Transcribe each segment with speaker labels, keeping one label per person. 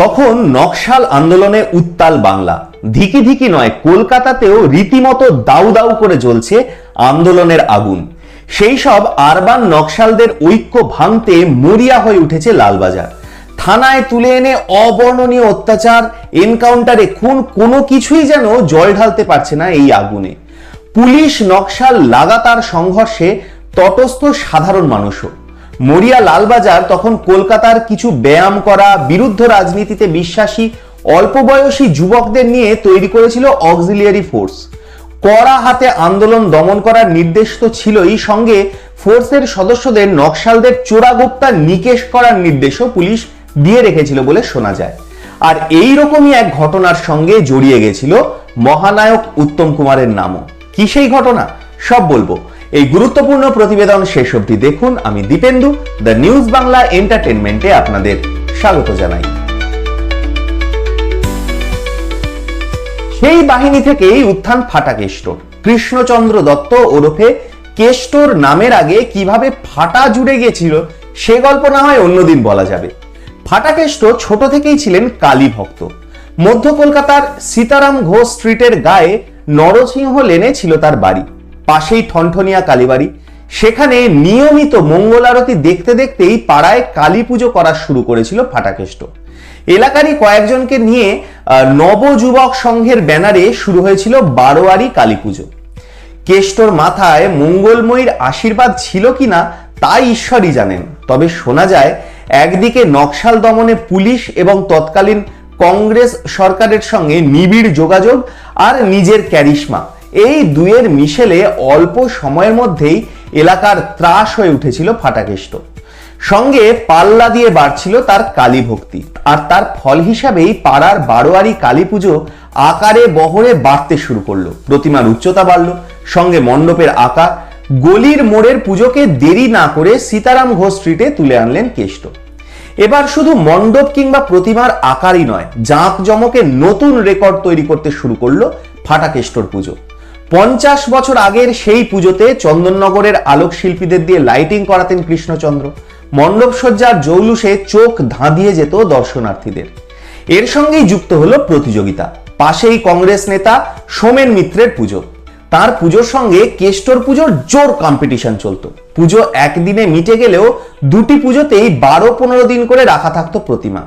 Speaker 1: তখন নকশাল আন্দোলনে উত্তাল বাংলা। ধিকি ধিকি নয়, কলকাতাতেও রীতিমতো দাউ দাউ করে জ্বলছে আন্দোলনের আগুন। সেই সব আরবান নকশালদের ঐক্য ভাঙতে মরিয়া হয়ে উঠেছে লালবাজার। থানায় তুলে এনে অবর্ণনীয় অত্যাচার, এনকাউন্টারে খুন, কোনো কিছুই যেন জল ঢালতে পারছে না এই আগুনে। পুলিশ নকশাল লাগাতার সংঘর্ষে তটস্থ সাধারণ মানুষও। মরিয়া লালবাজার তখন কলকাতার কিছু ব্যায়াম করা বিরুদ্ধ রাজনীতিতে বিশ্বাসী অল্প বয়সী যুবকদের নিয়ে তৈরি করেছিল অক্সিলিয়ারি ফোর্স। কড়া হাতে আন্দোলন দমন করার নির্দেশ তো ছিলই, সঙ্গে ফোর্সের সদস্যদের নকশালদের চোরাগোপ্তা নিকেশ করার নির্দেশও পুলিশ দিয়ে রেখেছিল বলে শোনা যায়। আর এই রকমই এক ঘটনার সঙ্গে জড়িয়ে গেছিল মহানায়ক উত্তম কুমারের নামও। কি সেই ঘটনা? সব বলব। এই গুরুত্বপূর্ণ প্রতিবেদন শেষ অবধি দেখুন। আমি দীপেন্দু, দ্য নিউজ বাংলা এন্টারটেনমেন্টে আপনাদের স্বাগত জানাই। সেই বাহিনী থেকেই উত্থান ফাটা কেষ্টর কৃষ্ণচন্দ্র দত্ত ওরফে কেষ্টর নামের আগে কীভাবে ফাটা জুড়ে গেছিল, সে গল্প না হয় অন্যদিন বলা যাবে। ফাটা কেষ্ট ছোট থেকেই ছিলেন কালী ভক্ত। মধ্য কলকাতার সীতারাম ঘোষ স্ট্রিটের গায়ে নরসিংহ লেনে ছিল তার বাড়ি। পাশেই ঠনঠনিয়া কালীবাড়ি। সেখানে নিয়মিত মঙ্গল আরতি দেখতে দেখতেই পাড়ায় কালী পুজো করা শুরু করেছিল ফাটাকেষ্ট। এলাকারই কয়েকজনকে নিয়ে নবযুবক সংঘের ব্যানারে শুরু হয়েছিল বারোয়ারি কালী পুজো। কেষ্টর মাথায় মঙ্গলময়ীর আশীর্বাদ ছিল কিনা তাই ঈশ্বরই জানেন। তবে শোনা যায়, একদিকে নকশাল দমনে পুলিশ এবং তৎকালীন কংগ্রেস সরকারের সঙ্গে নিবিড় যোগাযোগ আর নিজের ক্যারিশমা। এই দুয়ের মিশেলে অল্প সময়ের মধ্যেই এলাকার ত্রাস হয়ে উঠেছিল ফাটাকেষ্ট। সঙ্গে পাল্লা দিয়ে বাড়ছিল তার কালী ভক্তি আর তার ফল হিসাবেই পাড়ার বারোয়ারি কালী পুজো আকারে বহরে বাড়তে শুরু করল। প্রতিমার উচ্চতা বাড়লো, সঙ্গে মণ্ডপের আকার, গলির মোড়ের পুজোকে দেরি না করে সীতারাম ঘোষ স্ট্রিটে তুলে আনলেন কেষ্ট। এবার শুধু মণ্ডপ কিংবা প্রতিমার আকারই নয় জাঁক জমকে নতুন রেকর্ড তৈরি করতে শুরু করল ফাটাকেষ্টর পুজো। পঞ্চাশ বছর আগের সেই পুজোতে চন্দননগরের আলোক শিল্পীদের দিয়ে লাইটিং করাতেন কৃষ্ণচন্দ্র। মণ্ডপ সজ্জার জৌলুসে চোখ ধাঁধিয়ে যেত দর্শনার্থীদের। এর সঙ্গেই যুক্ত হলো প্রতিযোগিতা। পাশেই কংগ্রেস নেতা সোমেন মিত্রের পুজো। তার পুজোর সঙ্গে কেষ্টর পুজোর জোর কম্পিটিশন চলতো। পুজো একদিনে মিটে গেলেও দুটি পুজোতেই বারো পনেরো দিন করে রাখা থাকতো প্রতিমা।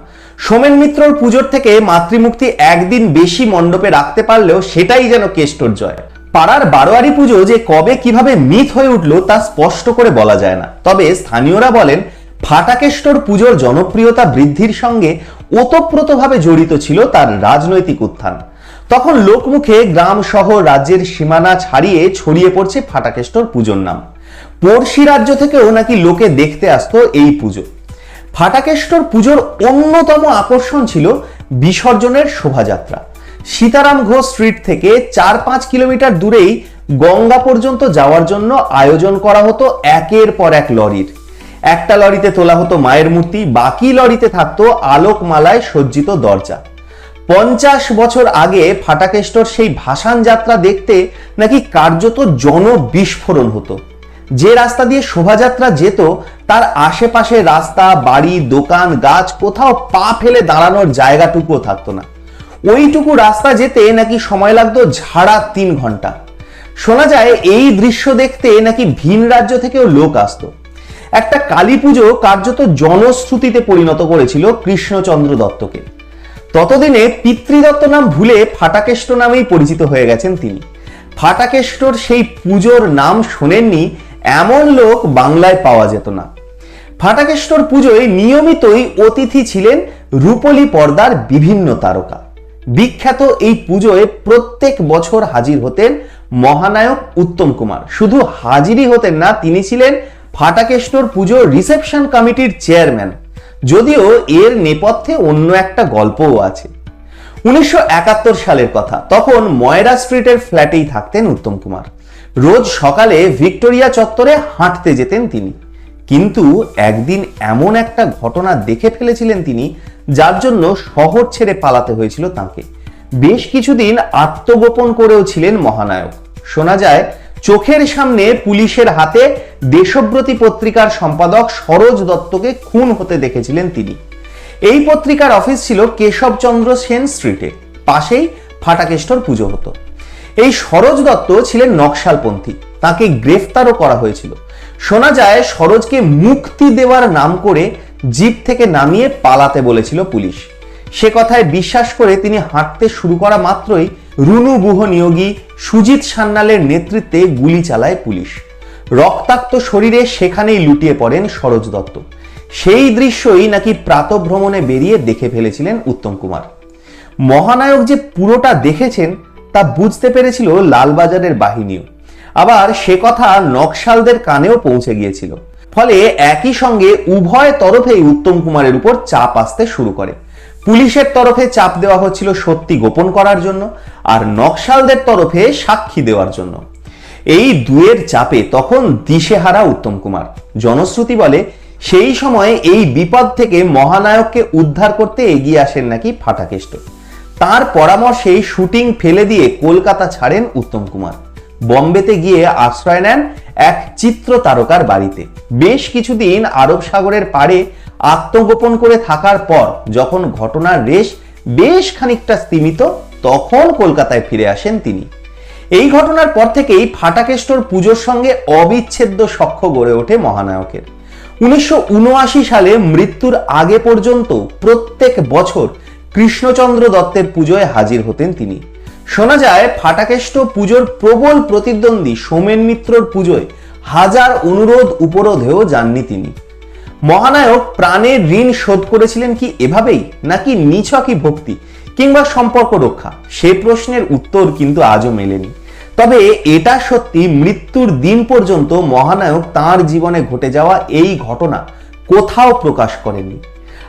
Speaker 1: সোমেন মিত্রর পুজোর থেকে মাতৃমূর্তি একদিন বেশি মণ্ডপে রাখতে পারলেও সেটাই যেন কেষ্টর জয়। পাড়ার বারোয়ারি পুজো যে কবে কীভাবে মিথ হয়ে উঠল তা স্পষ্ট করে বলা যায় না। তবে স্থানীয়রা বলেন, ফাটাকেষ্টর পুজোর জনপ্রিয়তা বৃদ্ধির সঙ্গে ওতপ্রোতভাবে জড়িত ছিল তার রাজনৈতিক উত্থান। তখন লোকমুখে গ্রাম শহর রাজ্যের সীমানা ছাড়িয়ে ছড়িয়ে পড়ছে ফাটাকেষ্টর পুজোর নাম। পড়শি রাজ্য থেকেও নাকি লোকে দেখতে আসতো এই পুজো। ফাটাকেষ্টর পুজোর অন্যতম আকর্ষণ ছিল বিসর্জনের শোভাযাত্রা। সীতারাম ঘোষ স্ট্রিট থেকে চার পাঁচ কিলোমিটার দূরেই গঙ্গা পর্যন্ত যাওয়ার জন্য আয়োজন করা হতো একের পর এক লরির। একটা লরিতে তোলা হতো মায়ের মূর্তি, বাকি লরিতে থাকতো আলোকমালায় সজ্জিত দরজা। পঞ্চাশ বছর আগে ফাটাকেষ্টর সেই ভাসান যাত্রা দেখতে নাকি কার্যত জন বিস্ফোরণ হতো। যে রাস্তা দিয়ে শোভাযাত্রা যেত, তার আশেপাশে রাস্তা, বাড়ি, দোকান, গাছ, কোথাও পা ফেলে দাঁড়ানোর জায়গাটুকুও থাকতো না। ওইটুকু রাস্তা যেতে নাকি সময় লাগতো ঝাড়া তিন ঘণ্টা। শোনা যায় এই দৃশ্য দেখতে নাকি ভিন রাজ্য থেকেও লোক আসতো। একটা কালী পুজো কার্যত জনশ্রুতিতে পরিণত করেছিল কৃষ্ণচন্দ্র দত্তকে। ততদিনে পিতৃদত্ত নাম ভুলে ফাটাকেষ্ট নামেই পরিচিত হয়ে গেছেন তিনি। ফাটাকেষ্টর সেই পুজোর নাম শোনেননি এমন লোক বাংলায় পাওয়া যেত না। ফাটাকেষ্টর পুজোয় নিয়মিতই অতিথি ছিলেন রূপলী পর্দার বিভিন্ন তারকা। বিখ্যাত এই পুজোয় প্রত্যেক বছর হাজির হতেন মহানায়ক উত্তম কুমার। শুধু হাজিরই হতেন না, তিনি ছিলেন ফাটাকেষ্টর পুজোর রিসেপশন কমিটির চেয়ারম্যান। যদিও এর নেপথ্যে অন্য একটা গল্পও আছে। উনিশশো একাত্তর সালের কথা, তখন ময়রা স্ট্রিটের ফ্ল্যাটেই থাকতেন উত্তম কুমার। রোজ সকালে ভিক্টোরিয়া চত্বরে হাঁটতে যেতেন তিনি। কিন্তু একদিন এমন একটা ঘটনা দেখে ফেলেছিলেন তিনি যার জন্য শহর ছেড়ে পালাতে হয়েছিল তাকে। বেশ কিছুদিন আত্মগোপন করেও ছিলেন মহানায়ক। শোনা যায়, চোখের সামনে পুলিশের হাতে দেশব্রতী পত্রিকার সম্পাদক সরোজ দত্তকে খুন হতে দেখেছিলেন তিনি। এই পত্রিকার অফিস ছিল কেশবচন্দ্র সেন স্ট্রিটে। পাশেই ফাটাকেষ্টর পুজো হতো। এই সরোজ দত্ত ছিলেন নকশালপন্থী। তাকে গ্রেফতারও করা হয়েছিল। শোনা যায়, সরোজকে মুক্তি দেওয়ার নাম করে জিপ থেকে নামিয়ে পালাতে বলেছিল পুলিশ। সে কথায় বিশ্বাস করে তিনি হাঁটতে শুরু করা মাত্রই রুনু গুহ নিয়োগী সুজিত সান্যালের নেতৃত্বে গুলি চালায় পুলিশ। রক্তাক্ত শরীরে সেখানেই লুটিয়ে পড়েন সরোজ দত্ত। সেই দৃশ্যই নাকি প্রাতভ্রমণে বেরিয়ে দেখে ফেলেছিলেন উত্তম কুমার। মহানায়ক যে পুরোটা দেখেছেন, তা বুঝতে পেরেছিল লালবাজারের বাহিনীও। আবার সে কথা নকশালদের কানেও পৌঁছে গিয়েছিল। ফলে একই সঙ্গে উভয় তরফেই উত্তম কুমারের উপর চাপ আসতে শুরু করে। পুলিশের তরফে চাপ দেওয়া হচ্ছিল সত্যি গোপন করার জন্য আর নকশালদের তরফে সাক্ষী দেওয়ার জন্য। এই দুয়ের চাপে তখন দিশেহারা উত্তম কুমার। জনশ্রুতি বলে, সেই সময়ে এই বিপদ থেকে মহানায়ককে উদ্ধার করতে এগিয়ে আসেন নাকি ফাটাকেষ্ট। তার পরামর্শেই শুটিং ফেলে দিয়ে কলকাতা ছাড়েন উত্তম কুমার। বম্বেতে গিয়ে আশ্রয় নেন এক চিত্র তারকার বাড়িতে। বেশ কিছুদিন আরব সাগরের পাড়ে আত্মগোপন করে থাকার পর যখন ঘটনার রেশ বেশ খানিকটা স্তীমিত, তখন কলকাতায় ফিরে আসেন তিনি। এই ঘটনার পর থেকেই ফাটাকেষ্টর পুজোর সঙ্গে অবিচ্ছেদ্য সখ্য গড়ে ওঠে মহানায়কের। উনিশশো উনআশি সালে মৃত্যুর আগে পর্যন্ত প্রত্যেক বছর কৃষ্ণচন্দ্র দত্তের পুজোয় হাজির হতেন তিনি। শোনা যায়, ফাটাকেষ্ট পুজোর প্রবল প্রতিদ্বন্দ্বী সোমেন মিত্রর পুজোয় হাজার অনুরোধ উপরোধেও যাননি তিনি। মহানায়ক প্রাণের ঋণ শোধ করেছিলেন কি এভাবেই, নাকি নিছকই ভক্তি কিংবা সম্পর্ক রক্ষা? সে প্রশ্নের উত্তর কিন্তু আজও মেলেনি। তবে এটা সত্যি মৃত্যুর দিন পর্যন্ত মহানায়ক তার জীবনে ঘটে যাওয়া এই ঘটনা কোথাও প্রকাশ করেননি।